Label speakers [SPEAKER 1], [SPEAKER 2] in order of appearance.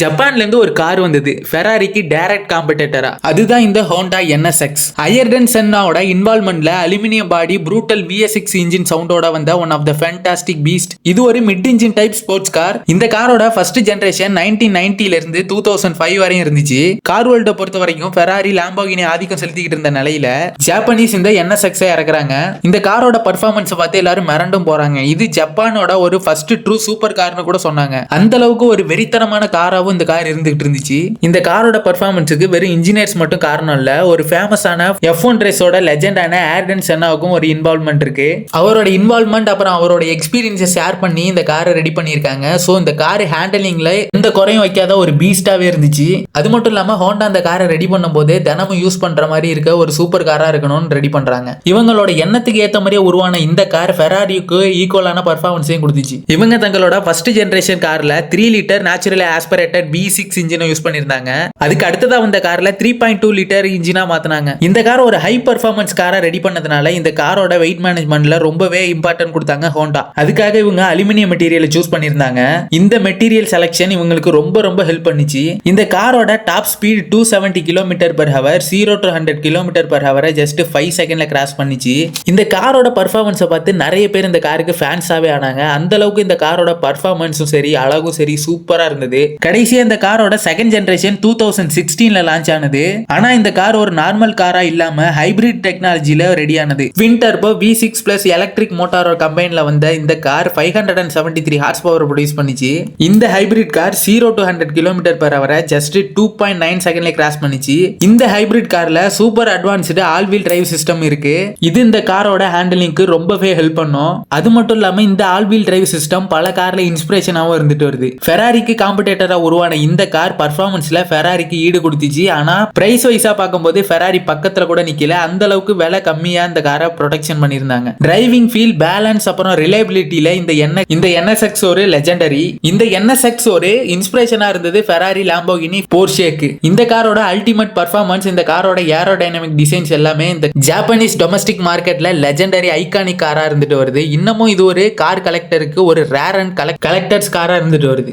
[SPEAKER 1] ஜப்பான்ல இருந்து ஒரு கார் வந்தது. ஃபெராரிக்கு டைரக்ட் காம்படேட்டரா அதுதான் இந்த ஹோண்டா என்எஸ்எக்ஸ் அயர்டன் சென்னாவோட இன்வால்மெண்ட்ல aluminium body brutal VSX engine சவுண்டோட வந்த one of the fantastic beast இது ஒரு mid engine type sports car இந்த காரோட ஃபர்ஸ்ட் ஜென்ரேஷன் நைன்டீன் நைன்டில இருந்து டூ தௌசண்ட் ஃபைவ் வரையும் இருந்துச்சு. கார் வேர்ல்ட பொறுத்த வரைக்கும் ஃபெராரி லாம்போகினி ஆதிக்கம் செலுத்திக்கிட்டு இருந்த நிலையில ஜப்பனீஸ் இந்த என்எஸ்எக்ஸ் இறக்குறாங்க. இந்த காரோட பர்ஃபார்மன்ஸ் பார்த்து எல்லாரும் மிரண்டும் போறாங்க. இது ஜப்பானோட ஒரு ஃபர்ஸ்ட் ட்ரூ சூப்பர் கார்னு கூட சொன்னாங்க. அந்த அளவுக்கு ஒரு வெறித்தனமான காராவும் இந்த கார் இருந்துகிட்டு இருந்துச்சு. இந்த காரோட பர்ஃபார்மன்ஸுக்கு வெறும் இன்ஜினியர்ஸ் மட்டும் காரணம் இல்ல ஒரு ஃபேமஸான எஃப் ஒன் ரேஸோட லெஜெண்டான ஏர்டன் சென்னாவுக்கும் ஒரு இன்வால்மெண்ட் இருக்கு. அவரோட இன்வால்மெண்ட் அப்புறம் அவரோட எக்ஸ்பீரியன்ஸை ஷேர் பண்ணி இந்த காரை ரெடி பண்ணியிருக்காங்க. ஸோ இந்த கார் ஹேண்டலிங்ல எந்த குறையும் வைக்காத ஒரு பீஸ்டாவே இருந்துச்சு. அது மட்டும் இல்லாம ஹோண்டா அந்த காரை ரெடி பண்ணும் போது தினமும் யூஸ் பண்ற மாதிரி இருக்க ஒரு சூப்பர் காரா இருக்கணும்னு ரெடி பண்றாங்க. இவங்களோட எண்ணத்துக்கு ஏத்த மாதிரியே உருவான இந்த கார் ஃபெராரிக்கு ஈக்குவலான பர்ஃபார்மன்ஸையும் கொடுத்துச்சு. இவங்க தங்களோட ஃபர்ஸ்ட் ஜெனரேஷன் கார்ல three litre natural aspirated V six இன்ஜினை யூஸ் பண்ணியிருந்தாங்க. அதுக்கு அடுத்ததா வந்த கார்ல த்ரீ பாயிண்ட் டூ லிட்டர் இன்ஜினா மாத்தினாங்க. இந்த கார் ஒரு ஹை பர்ஃபார்மன்ஸ் காரை ரெடி பண்ணதுனால இந்த காரோட வெயிட் மேனேஜ்மெண்ட்ல ரொம்பவே இம்பார்ட்டன்ட் கொடுத்தாங்க ஹோண்டா அதுக்காக இவங்க அலுமினியம் மெட்டீரியலை சூஸ் பண்ணியிருந்தாங்க. இந்த மெட்டீரியல் செலக்ஷன் இவங்களுக்கு ரொம்ப ரொம்ப ஹெல்ப் பண்ணுச்சு. இந்த காரோட top speed two seventy kilometre per hour zero to hundred kilometre per ஹவரை just five செகண்ட்ல கிராஸ் பண்ணிச்சு. இந்த காரோட பர்ஃபார்மன்ஸை பார்த்து நிறைய பேர் இந்த காருக்கு ஃபேன்ஸாவே ஆனாங்க. அந்த அளவுக்கு இந்த காரோட பர்ஃபார்மன்ஸும் சரி அழகும் சரி சூப்பரா இருந்தது. கடைசியாக இந்த காரோட செகண்ட் ஜென்ரேஷன் டூ தௌசண்ட் சிக்ஸ்டீன்ல லான்ச் ஆனது. ஆனா இந்த கார் ஒரு நார்மல் காரா இல்லாம ஹைபிரிட் டெக்னாலஜியில ரெடி ஆனது. Twin turbo V six plus electric மோட்டாரோட கம்பைன்ல வந்த இந்த car five hundred and seventy three horse power produce பண்ணிச்சு இந்த hybrid car zero to hundred kilometre per ஹவரை just two point nine செகண்ட்ல கிராஸ் பண்ணிச்சு. இந்த ஹைபிரிட் கார்ல super advanced all wheel drive system இருக்கு. இது இந்த காரோட ஹேண்டலிங்க்கு ரொம்பவே ஹெல்ப் பண்ணும். அது மட்டும் இல்லாம இந்த ஆல் வீல் டிரைவ் சிஸ்டம் பல கார்ல இன்ஸ்பிரேஷனாகவும் இருந்துட்டு வருது. ஃபெராரிக்கு காம்படேட்டரா உருவான இந்த கார் பர்ஃபார்மன்ஸ்ல ஃபெராரிக்கு ஈடு கொடுத்துச்சு. ஆனா பிரைஸ் வைஸா பார்க்கும்போது ஃபெராரி பக்கத்துல கூட நிக்கல. அந்த அளவுக்கு விலை கம்மியா இந்த காரை ப்ரொடெக்ஷன் பண்ணியிருந்தாங்க. டிரைவிங் ஃபீல் பேலன்ஸ் அப்புறம் ரிலேபிலிட்டியில் இந்த என்ன இந்த என்எஸ்எக்ஸ் ஒரு லெஜெண்டரி இந்த என்எஸ்எக்ஸ் ஒரு இன்ஸ்பிரேஷனா இருந்தது ஃபெராரி லாம்போகினி போர்ஷேக்கு இந்த காரோட அல்டிமேட் பர்ஃபார்மன்ஸ் இந்த காரோட ஏரோடைனமிக் டிசைன்ஸ் எல்லாமே இந்த ஜாப்பனீஸ் டொமஸ்டிக் மார்க்கெட்ல லெஜெண்டரி ஐகானிக் காரா இருந்துட்டு வருது. இன்னமும் இது ஒரு கார் கலெக்டருக்கு ஒரு ரேர் அண்ட் கலெக்டர்ஸ் காரா இருந்துட்டு வருது.